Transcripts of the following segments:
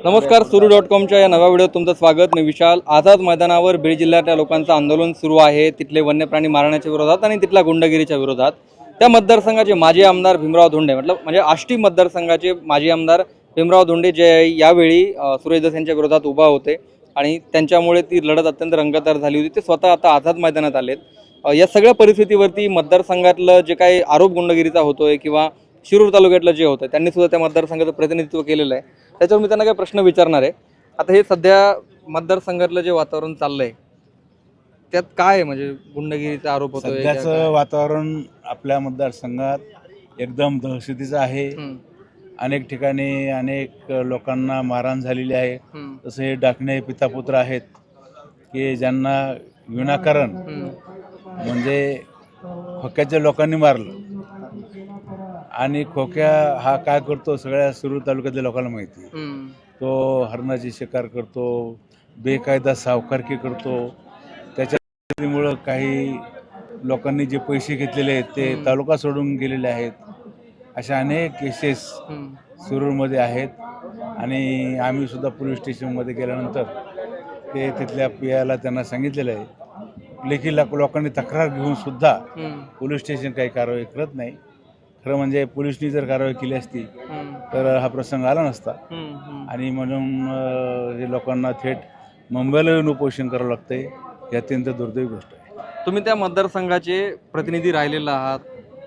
नमस्कार सुरू डॉट कॉमच्या या नव्या व्हिडिओत तुमचं स्वागत. मी विशाल. आझाद मैदानावर बीड जिल्ह्यातल्या लोकांचं आंदोलन सुरू आहे. तिथले वन्य प्राणी मारण्याच्या विरोधात आणि तिथल्या गुंडगिरीच्या विरोधात. त्या मतदारसंघाचे माजी आमदार भीमराव धोंडे मतलब म्हणजे आष्टी मतदारसंघाचे माजी आमदार भीमराव धोंडे जे यावेळी अ, सुरेश दस यांच्या विरोधात उभा होते. आणि त्यांच्यामुळे ती लढत अत्यंत रंगतदार झाली होती. ते स्वतः आता आझाद मैदानात आलेत. या सगळ्या परिस्थितीवरती मतदारसंघातलं जे काही आरोप गुंडगिरीचा होतोय किंवा शिरूर तालुक्यातलं जे होतं त्यांनी सुद्धा त्या मतदारसंघाचं प्रतिनिधित्व केलेलं आहे. त्याच्यावर मी त्यांना काही प्रश्न विचारणार आहे. आता हे सध्या मतदारसंघातलं जे वातावरण चाललंय त्यात काय आहे? म्हणजे गुंडगिरीचा आरोप काय? सध्याचं वातावरण आपल्या मतदारसंघात एकदम दहशतीचं आहे. अनेक ठिकाणी अनेक लोकांना मारहाण झालेली आहे. तसे हे डाकणे पितापुत्र आहेत की ज्यांना विनाकारण म्हणजे खोक्याच्या लोकांनी मारलं. आणि खोक्या हा काय करतो सगळ्या सुरू तालुक्यातल्या लोकांना माहिती आहे. तो हरणाची शिकार करतो बेकायदा सावकारकी करतो. त्याच्यामुळं काही लोकांनी जे पैसे घेतलेले आहेत ते हम्म. तालुका सोडून गेलेले आहेत. अशा अनेक केसेस सुरूरमध्ये आहेत. आणि आम्ही सुद्धा पोलीस स्टेशनमध्ये गेल्यानंतर ते तिथल्या पियाला त्यांना सांगितलेलं आहे. लेखी लोक- लोकांनी तक्रार घेऊन सुद्धा पोलीस स्टेशन काही कारवाई करत नाही. खरं म्हणजे पोलिसनी जर कारवाई केली असती तर हा प्रसंग आला नसता. आणि म्हणून हे लोकांना थेट मुंबईला येऊन उपोषण करावं लागतंय ही अत्यंत दुर्दैवी गोष्ट आहे. तुम्ही त्या मतदारसंघाचे प्रतिनिधी राहिलेला आहात.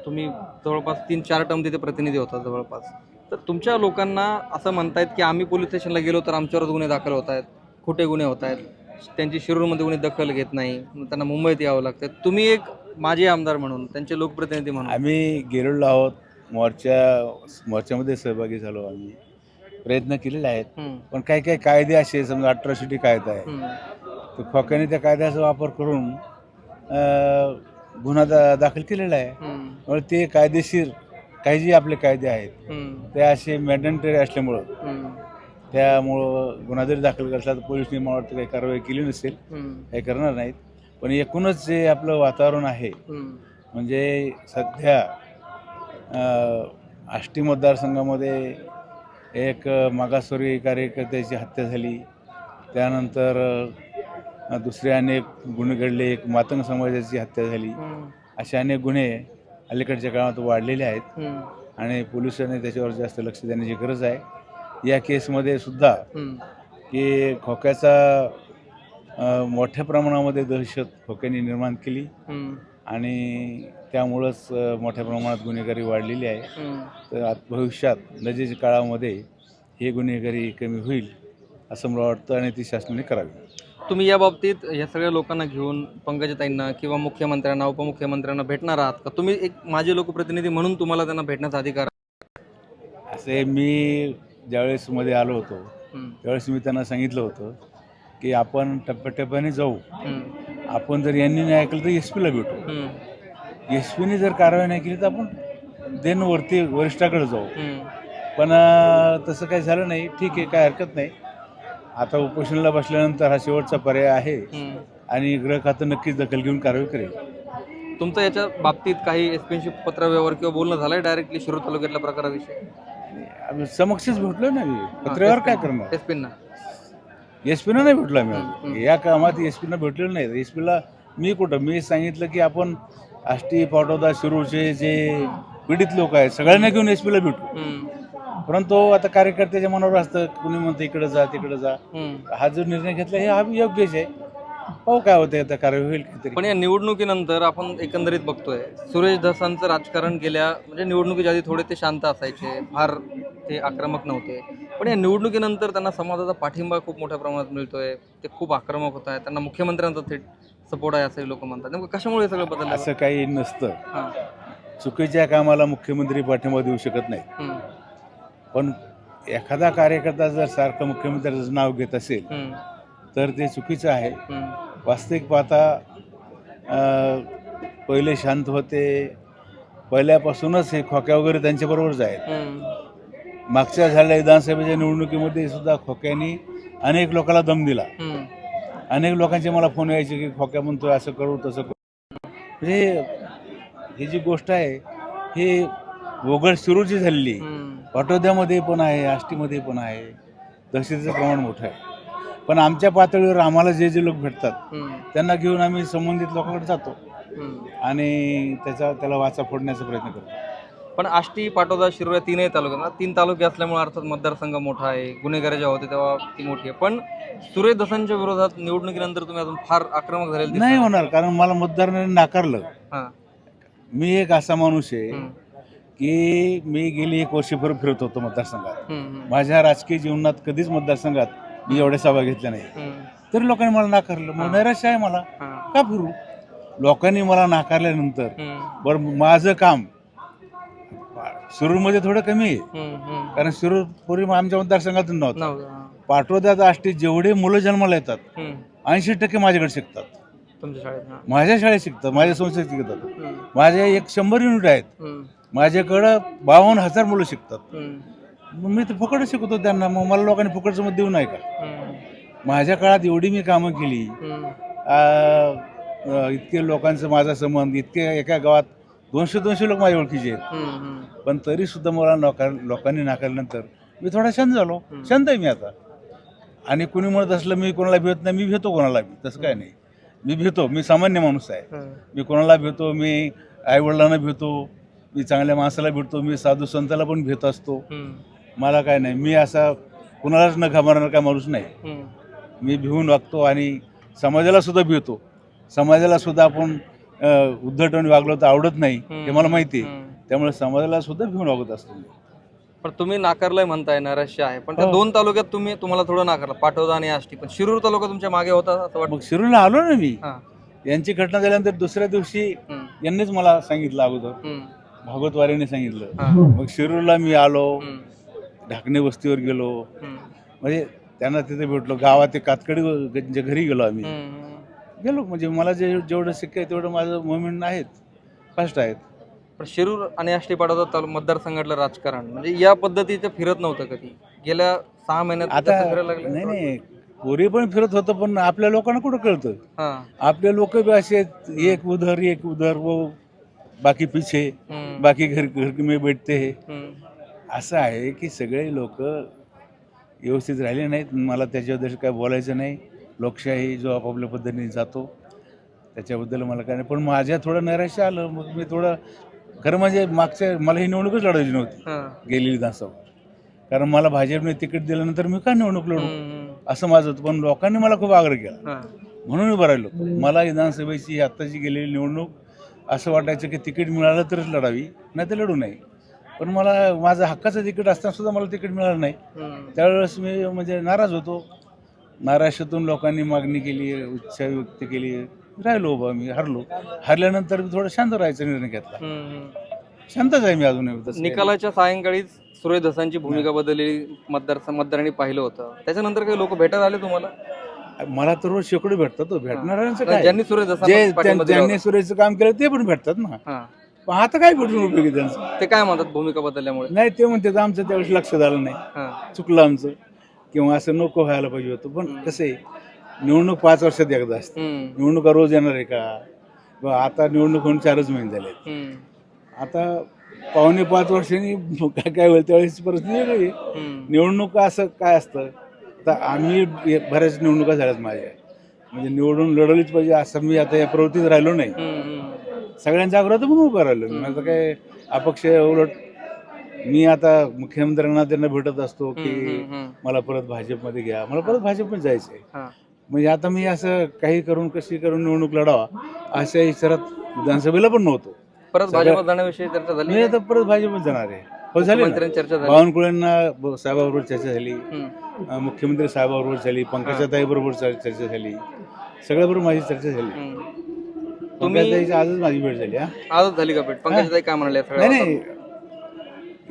तुम्ही जवळपास तीन चार टर्म तिथे प्रतिनिधी होता जवळपास. तर तुमच्या लोकांना असं म्हणतायत की आम्ही पोलीस स्टेशनला गेलो तर आमच्यावरच गुन्हे दाखल होत आहेत खोटे गुन्हे होत आहेत. त्यांची शिरूरमध्ये कोणी दखल घेत नाही त्यांना मुंबईत यावं लागतं तुम्ही एक माजी आमदार म्हणून त्यांचे लोकप्रतिनिधी म्हणून. आम्ही गेलेलो आहोत. मोर्चा मोर्चामध्ये सहभागी झालो आम्ही. प्रयत्न केलेले आहेत. पण काही काही कायदे असे समजा अट्रॉसिटी कायदा आहे. तर खोक्याने त्या कायद्याचा वापर करून अं, गुन्हा दा दाखल केलेला आहे. त्यामुळे ते कायदेशीर काही जे आपले कायदे आहेत ते असे मॅडेंटरी असल्यामुळं त्यामुळं गुन्हा जरी दाखल करतात तर पोलिसने मला वाटतं काही कारवाई केली नसेल. काही करणार नाहीत. पण एकूणच जे आपलं वातावरण आहे म्हणजे सध्या आष्टी मतदारसंघामध्ये एक मागासवर्गीय कार्यकर्त्याची हत्या झाली. त्यानंतर दुसरे अनेक गुन्हे घडले. एक मातंग समाजाची हत्या झाली. असे अनेक गुन्हे अलीकडच्या काळात वाढलेले आहेत. आणि पोलिसांनी त्याच्यावर जास्त लक्ष देण्याची गरज आहे. या केसमध्ये सुद्धा की खोक्याचा मोठ्या प्रमाणामध्ये दहशत खोक्याने निर्माण केली. आणि त्यामुळंच मोठ्या प्रमाणात गुन्हेगारी वाढलेली आहे. तर आत भविष्यात नजीकच्या काळामध्ये हे गुन्हेगारी कमी होईल असं मला वाटतं आणि ती शासनाने करावी. तुम्ही या बाबतीत या सगळ्या लोकांना घेऊन पंकजाताईंना किंवा मुख्यमंत्र्यांना उपमुख्यमंत्र्यांना भेटणार आहात का? तुम्ही एक माझे लोकप्रतिनिधी म्हणून तुम्हाला त्यांना भेटण्याचा अधिकार? असे मी ज्यावेळेस मध्ये आलो होतो त्यावेळेस मी त्यांना सांगितलं होतं की आपण टप्प्याटप्प्याने जाऊ. आपण जर यांनी नाही ऐकलं तर एस पीला भेटू. एस पीने जर कारवाई नाही केली तर आपण देन वरती वरिष्ठाकडे जाऊ. पण तसं काही झालं नाही. ठीक आहे काय हरकत नाही. आता उपोषणाला बसल्यानंतर हा शेवटचा पर्याय आहे. आणि गृह खातं नक्कीच दखल घेऊन कारवाई करेल. तुमचं याच्या बाबतीत काही एस पीशी पत्र व्यवहार किंवा बोलणं झालंय डायरेक्टली शिरूर तालुक्यातल्या प्रकाराविषयी? आम्ही समक्षच भेटलो ना. पत्रव्यवहार काय करणार? एस पींना एस पीनं नाही भेटलो आम्ही या कामात एस पीनं भेटलेलं नाही. एस पीला मी कुठं? मी सांगितलं की आपण आष्टी पाटोदा शिरूरचे जे पीडित लोक आहेत सगळ्यांना घेऊन एस पीला भेटू. परंतु आता कार्यकर्त्याच्या मनावर असतं कुणी म्हणतं इकडे जा तिकडे जा. हा जो निर्णय घेतला हे हा योग्यच आहे. पाहू काय होतं आता कारवाई होईल पण या निवडणुकीनंतर आपण एकंदरीत बघतोय सुरेश धसांचं राजकारण गेल्या म्हणजे निवडणुकीच्या आधी थोडे ते शांत असायचे फार ते आक्रमक नव्हते. पण या निवडणुकीनंतर त्यांना समाजाचा पाठिंबा खूप मोठ्या प्रमाणात मिळतोय. ते खूप आक्रमक होत आहे त्यांना मुख्यमंत्र्यांचा थेट सपोर्ट आहे असं लोक म्हणतात. नेमकं कशामुळे हे सगळं बदललं? असं काही नसतं. चुकीच्या कामाला मुख्यमंत्री पाठिंबा देऊ शकत नाही. पण एखादा कार्यकर्ता जर सारखं मुख्यमंत्र्याचं नाव घेत असेल तर ते चुकीचं आहे. वास्तविक पाहता अं, पहिले शांत होते. पहिल्यापासूनच हे खोक्या वगैरे त्यांच्याबरोबरच आहेत मागच्या झालेल्या विधानसभेच्या निवडणुकीमध्ये सुद्धा खोक्यांनी अनेक लोकांना दम दिला. अनेक लोकांचे मला फोन यायचे की खोक्या म्हणतोय असं करू तसं करू. म्हणजे ही जी गोष्ट आहे ही वगळ सुरूची झालेली. पाटोद्यामध्ये पण आहे आष्टीमध्ये पण आहे. दहशतीचं प्रमाण मोठं आहे. पण आमच्या पातळीवर आम्हाला जे जे लोक भेटतात त्यांना घेऊन आम्ही संबंधित लोकांकडे जातो. आणि त्याचा त्याला वाचा फोडण्याचा प्रयत्न करतो. पण आष्टी पाटोदा शिरोळ या तीनही तालुक्यात तीन तालुके असल्यामुळे अर्थात मतदारसंघ मोठा आहे गुन्हेगार जेव्हा होते तेव्हा ती मोठी आहे. पण सुरेश दसांच्या विरोधात निवडणुकीनंतर तुम्ही अजून फार आक्रमक झालेले नाही होणार कारण मला मतदारांनी नाकारलं. हां. मी एक असा माणूस आहे हम्म, की मी गेली एक वर्षभर फिरत होतो मतदारसंघात. हम्म, हम्म, माझ्या राजकीय जीवनात कधीच मतदारसंघात मी एवढ्या सभा घेतल्या नाही. हम्म, तरी लोकांनी मला नाकारलं. मग नैराश्य आहे मला. हां, का फिरू? लोकांनी मला नाकारल्यानंतर हम्म, बरं माझं काम शिरूरमध्ये थोडं कमी आहे. कारण शिरूर पूर्वी आमच्या मतदारसंघातून नव्हतं. पाठवत्यात आष्टीत जेवढे मुलं जन्माला येतात ऐंशी टक्के माझ्याकडे शिकतात. माझ्या शाळेत शिकतात माझ्या संस्थेत शिकतात. माझ्या एक शंभर युनिट आहेत. माझ्याकडं बावन्न हजार मुलं शिकतात. मी तर फुकट शिकवतो त्यांना. मग मला लोकांनी फुकटचं मत देऊ नाही का? माझ्या काळात एवढी मी कामं केली. इतके लोकांचं माझा संबंध इतके एका गावात दोनशे दोनशे लोक माझ्या ओळखीचे आहेत. पण तरी सुद्धा मला नकार लोकांनी नाकारल्यानंतर मी थोडा शांत झालो. शांत आहे मी आता. आणि कुणी म्हणत असलं मी कोणाला भेट नाही मी भेटतो कोणाला बी. तसं काय नाही. मी भेटतो मी सामान्य माणूस आहे. मी कोणाला भेटतो मी आईवडिलांना भेटतो मी चांगल्या माणसाला भेटतो मी साधू संताला पण भेट असतो. मला काय नाही. मी असा कुणालाच न घाबरणार काय माणूस नाही. मी भिवून वागतो आणि समाजाला सुद्धा भिवतो समाजाला सुद्धा आपण उद्धटून वागलो तर आवडत नाही हे मला माहिती आहे. त्यामुळे समाजाला सुद्धा भिवून वागत असतो मी. पण तुम्ही नाकारलंय म्हणताय नैराश्य आहे. पण त्या हो. दोन तालुक्यात तुम्ही तुम्हाला थोडं नाकारलं पाटोदा आणि आष्टी. पण शिरूर तालुका तुमच्या मागे होता असं वाटतं? मग शिरूरला आलो ना मी. हां. यांची घटना झाल्यानंतर दुसऱ्या दिवशी हम्म, यांनीच मला सांगितलं अगोदर. हम्म, भागवतवारीने सांगितलं. हां, मग शिरूरला मी आलो. हम्म, ढाकणे वस्तीवर गेलो. हम्म, म्हणजे त्यांना तिथे भेटलो. गावात ते कातकडी ग- घरी गेलो आम्ही. हम्म. गेलो म्हणजे मला जे जेवढं शक्य आहे तेवढं माझं मुवमेंट आहेत फास्ट आहेत. पण शिरूर आणि आष्टी पाटोदा तालु मतदारसंघातलं राजकारण म्हणजे या पद्धतीचं फिरत नव्हतं कधी? गेल्या सहा महिन्यात आता लागलं नाही नाही. पोरी पण फिरत होतं पण आपल्या लोकांना कुठं कळतं? हां, आपले लोक बी असे आहेत, एक उधर एक उधर वो बाकी पिछे बाकी घर घर में हैं. हम्म, असं आहे की सगळे लोक व्यवस्थित राहिले नाहीत मला त्याच्याबद्दल काय बोलायचं नाही. लोकशाही जो आपापल्या पद्धतीने जातो त्याच्याबद्दल मला काय नाही. पण माझ्या थोडं नैराश्य आलं मग मी थोडं खरं म्हणजे मागच्या मला ही निवडणूकच लढवायची नव्हती. गेलेली विधानसभा कारण मला भाजपने तिकीट दिल्यानंतर मी का निवडणूक लढू? असं माझं होतं. पण लोकांनी मला खूप आग्रह केला. म्हणून उभं राहिलो मला विधानसभेची आत्ताची गेलेली निवडणूक असं वाटायचं की तिकीट मिळालं तरच लढावी नाही तर लढू नाही. पण मला माझं हक्काचं तिकीट असताना सुद्धा मला तिकीट मिळालं नाही. त्यावेळेस मी म्हणजे नाराज होतो. नाराशातून लोकांनी मागणी केली इच्छा व्यक्त केली. राहिलो उभा मी हरलो. हरल्यानंतर मी थोडं शांत राहायचा निर्णय घेतला. शांतच आहे मी तसं काही निकालाच्या सायंकाळीच सुरेश दसांची भूमिका बदललेली मतदार मतदारांनी पाहिलं होतं. त्याच्यानंतर काही लोक भेटायला आले तुम्हाला. मला तर रोज शेकडे भेटतात तो भेटणाऱ्यांचं काय? ज्यांनी सुरेश ज्यांनी. सुरेशचं काम केलं ते पण भेटतात ना. हां. पण आता काय भेटून उपयोगी त्यांचं? ते काय म्हणतात भूमिका बदलल्यामुळे? नाही ते म्हणते आमचं त्यावेळेस लक्ष झालं नाही. हां. चुकलं आमचं. किंवा असं नको व्हायला पाहिजे होतं. पण कसं आहे निवडणूक पाच वर्षात एकदा असते. निवडणुका रोज येणार आहे का? ब- आता निवडणूक होऊन चारच महिने झाले आता पावणे पाच वर्षांनी काय काय होईल त्यावेळेस परिस्थिती वेगळी निवडणूक असं काय असतं? तर आम्ही बऱ्याच निवडणुका झाल्यात माझ्या. म्हणजे निवडून लढवलीच पाहिजे असं मी आता या प्रवृत्तीत राहिलो नाही. सगळ्यांच्या आग्रहात पण उभं राहिलो. मी आता काय अपक्ष उलट मी आता मुख्यमंत्र्यांना त्यांना भेटत असतो की. मला परत भाजपमध्ये घ्या. मला परत भाजपमध्ये जायचं आहे हां. म्हणजे आता मी असं काही करून कशी करून निवडणूक लढावा अशा इशारात विधानसभेला पण नव्हतो. परत भाजपात जाण्याविषयी चर्चा झाली मी आता परत भाजपमध्ये जाणार आहे. हो झाली चर्चा बावनकुळेंना साहेबाबरोबर चर्चा झाली. मुख्यमंत्री साहेबाबरोबर झाली. पंकजाताई बरोबर चर्चा झाली. सगळ्याबरोबर माझी चर्चा झाली. पंकजाताईची आजच माझी भेट झाली आजच झाली का भेट? पंकजाताई काय म्हणाले नाही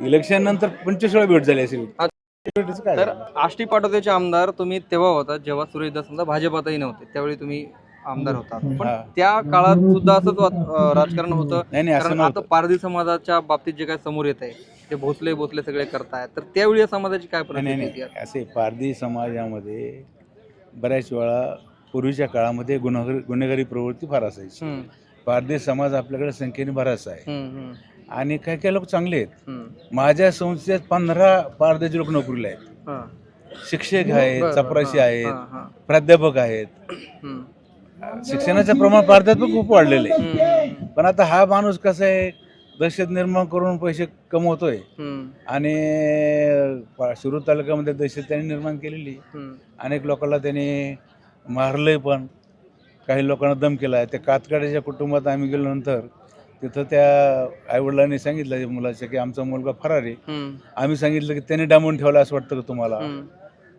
इलेक्शन नंतर पंचवीस वेळा भेट झाली असेल. काय तर? आष्टी पाटोद्याचे आमदार तुम्ही तेव्हा होता जेव्हा सुरेश दास समजा भाजपातही नव्हते त्यावेळी तुम्ही आमदार होता. पण हा. त्या काळात सुद्धा असंच अं, राजकारण होतं. नाही नाही असं कारण आता नव्हतं पारधी समाजाच्या बाबतीत जे काय समोर येत आहे ते भोसले भोसले सगळे करतायत. तर त्यावेळी या समाजाची काय नाही नाही परिस्थिती नाही. असे पारधी समाजामध्ये बऱ्याच वेळा पूर्वीच्या काळामध्ये गुन्हेगारी गुन्हेगारी प्रवृत्ती फार असायची. हम्म, पारधी समाज आपल्याकडे संख्येने बराच आहे. हम्म, हम्म, आणि काही काही लोक चांगले आहेत. माझ्या संस्थेत पंधरा पारदेचे लोक नोकरीला आहेत. शिक्षक आहेत चपराशी आहेत. प्राध्यापक आहेत. शिक्षणाचं प्रमाण पण खूप वाढलेलं आहे. पण आता हा माणूस कसा आहे दहशत निर्माण करून पैसे कमवतोय. आणि शिरूर तालुक्यामध्ये दहशत त्यांनी निर्माण केलेली. अनेक लोकांना त्यांनी मारलंय पण. काही लोकांना दम केला आहे त्या कातकाड्याच्या कुटुंबात आम्ही गेल्यानंतर तिथं त्या आईवडिलांनी सांगितलं त्या मुलाच्या की आमचा मुलगा फरार आहे. आम्ही सांगितलं की त्याने डांबून ठेवला असं वाटतं का तुम्हाला?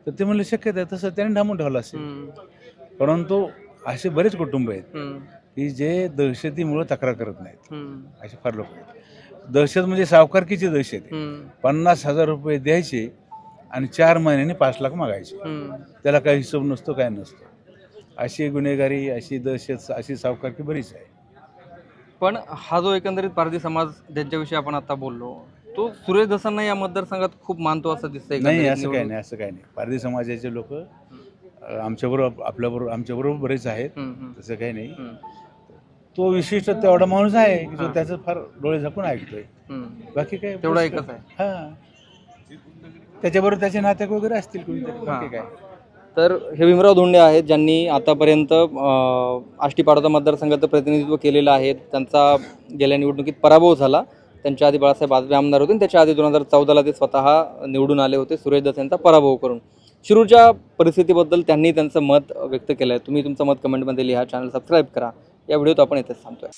तर ते म्हणले शक्यता आहे तसं त्याने डांबून ठेवला असेल. परंतु असे बरेच कुटुंब आहेत की जे दहशतीमुळे तक्रार करत नाहीत. असे फार लोक आहेत. दहशत म्हणजे सावकारकीची दहशत पन्नास हजार रुपये द्यायचे आणि चार महिन्यांनी पाच लाख मागायचे. त्याला काही हिशोब नसतो काय नसतो. अशी गुन्हेगारी अशी दहशत अशी सावकारकी बरीच आहे. पण हा जो एकंदरीत पारधी समाज ज्यांच्याविषयी आपण आता बोललो तो सुरेश दसांना या मतदारसंघात खूप मानतो असं दिसतंय नाही एकंदरीत असं काही. नाही असं काही नाही. पारधी समाजाचे लोक आमच्याबरोबर आपल्याबरोबर आमच्याबरोबर बरेच आहेत. हम्म, हम्म, तसं काही नाही. हम्म, तो विशिष्ट तेवढा माणूस आहे की जो हां. त्याचं फार डोळे झाकून ऐकतोय. हम्म. बाकी काय तेवढा एकच आहे. हा. त्याच्याबरोबर त्याचे नातेक वगैरे असतील कोणीतरी. बाकी काय? तर हे भीमराव धोंडे आहेत ज्यांनी आतापर्यंत अं, आष्टी पाडोदा मतदारसंघाचं प्रतिनिधित्व केलेलं आहे. त्यांचा गेल्या निवडणुकीत पराभव झाला. त्यांच्या आधी बाळासाहेब आजबे आमदार होते आणि त्याच्या आधी दोन हजार चौदाला ते स्वतः निवडून आले होते. सुरेश दस यांचा पराभव करून. शिरूरच्या परिस्थितीबद्दल त्यांनी त्यांचं मत व्यक्त केलं आहे तुम्ही तुमचं मत कमेंटमध्ये लिहा चॅनल सबस्क्राईब करा. या व्हिडिओत आपण येथेच थांबतोय.